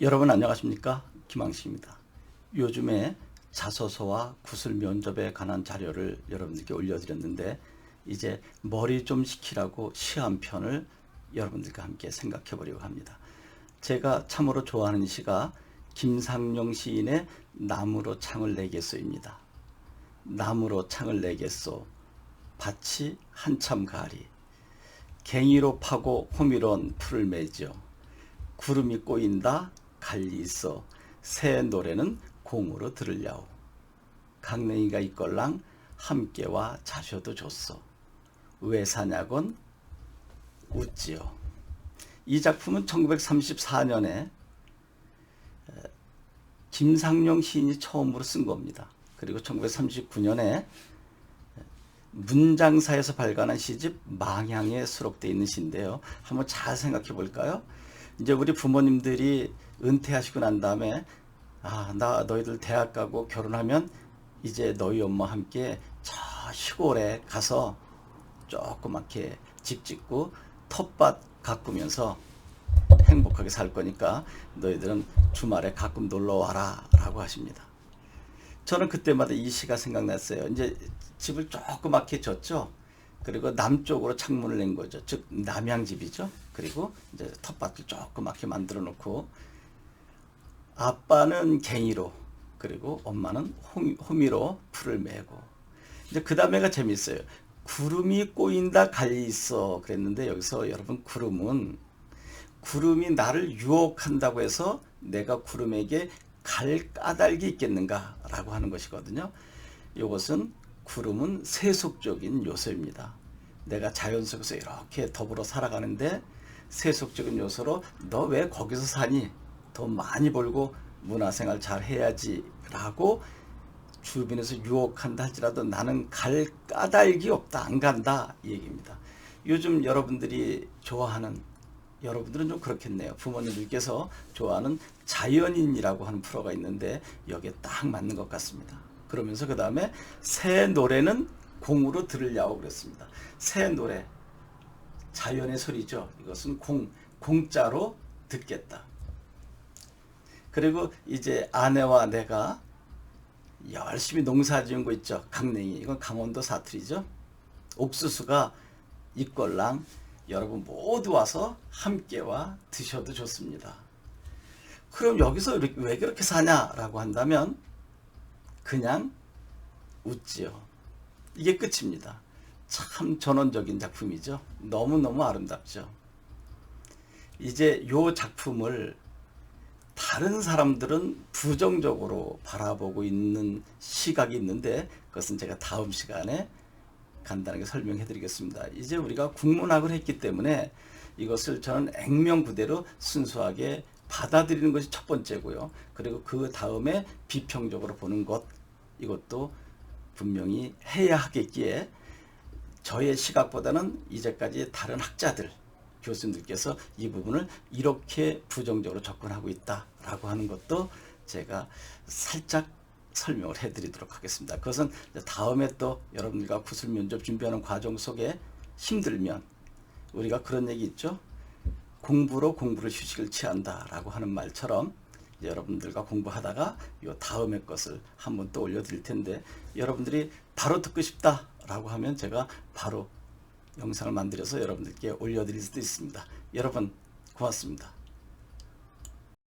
여러분 안녕하십니까? 김항식입니다. 요즘에 자소서와 구술 면접에 관한 자료를 여러분들께 올려드렸는데 이제 머리 좀 식히라고 시 한 편을 여러분들과 함께 생각해 보려고 합니다. 제가 참으로 좋아하는 시가 김상용 시인의 나무로 창을 내겠소입니다. 나무로 창을 내겠소 밭이 한참 가리 갱이로 파고 호미론 풀을 맺어 구름이 꼬인다 갈리 있어 새 노래는 공으로 들으려오 강냉이가 있걸랑 함께와 자셔도 좋소 왜 사냐곤 웃지요 이 작품은 1934년에 김상용 시인이 처음으로 쓴 겁니다. 그리고 1939년에 문장사에서 발간한 시집 망향에 수록되어 있는 시인데요. 한번 잘 생각해 볼까요? 이제 우리 부모님들이 은퇴하시고 난 다음에 아, 나 너희들 대학 가고 결혼하면 이제 너희 엄마와 함께 저 시골에 가서 조그맣게 집 짓고 텃밭 가꾸면서 행복하게 살 거니까 너희들은 주말에 가끔 놀러 와라 라고 하십니다. 저는 그때마다 이 시가 생각났어요. 이제 집을 조그맣게 졌죠. 그리고 남쪽으로 창문을 낸 거죠. 즉 남양집이죠. 그리고 이제 텃밭을 조그맣게 만들어 놓고 아빠는 갱이로 그리고 엄마는 호미, 호미 로 풀을 메고 이제 그 다음에가 재밌어요. 구름이 꼬인다 갈리 있어 그랬는데 여기서 여러분 구름은 구름이 나를 유혹한다고 해서 내가 구름에게 갈 까닭이 있겠는가라고 하는 것이거든요. 이것은 구름은 세속적인 요소입니다. 내가 자연 속에서 이렇게 더불어 살아가는데 세속적인 요소로 너 왜 거기서 사니? 돈 많이 벌고 문화생활 잘 해야지라고 주변에서 유혹한다 할지라도 나는 갈 까닭이 없다 안 간다 이 얘기입니다. 요즘 여러분들이 좋아하는 여러분들은 좀 그렇겠네요. 부모님들께서 좋아하는 자연인이라고 하는 프로가 있는데 여기에 딱 맞는 것 같습니다. 그러면서 그 다음에 새 노래는 공으로 들으려고 그랬습니다. 새 노래 자연의 소리죠. 이것은 공 공짜로 듣겠다. 그리고 이제 아내와 내가 열심히 농사 지은 거 있죠. 강냉이. 이건 강원도 사투리죠. 옥수수가 있걸랑 여러분 모두 와서 함께 와 드셔도 좋습니다. 그럼 여기서 왜 그렇게 사냐라고 한다면 그냥 웃지요. 이게 끝입니다. 참 전원적인 작품이죠. 너무너무 아름답죠. 이제 요 작품을 다른 사람들은 부정적으로 바라보고 있는 시각이 있는데 그것은 제가 다음 시간에 간단하게 설명해 드리겠습니다. 이제 우리가 국문학을 했기 때문에 이것을 저는 액면 그대로 순수하게 받아들이는 것이 첫 번째고요. 그리고 그 다음에 비평적으로 보는 것 이것도 분명히 해야 하겠기에 저의 시각보다는 이제까지 다른 학자들 교수님들께서 이 부분을 이렇게 부정적으로 접근하고 있다라고 하는 것도 제가 살짝 설명을 해드리도록 하겠습니다. 그것은 다음에 또 여러분들과 구술 면접 준비하는 과정 속에 힘들면 우리가 그런 얘기 있죠. 공부로 공부를 휴식을 취한다라고 하는 말처럼 여러분들과 공부하다가 요 다음에 것을 한번 또 올려드릴 텐데 여러분들이 바로 듣고 싶다 라고 하면 제가 바로 영상을 만들어서 여러분들께 올려드릴 수도 있습니다. 여러분 고맙습니다.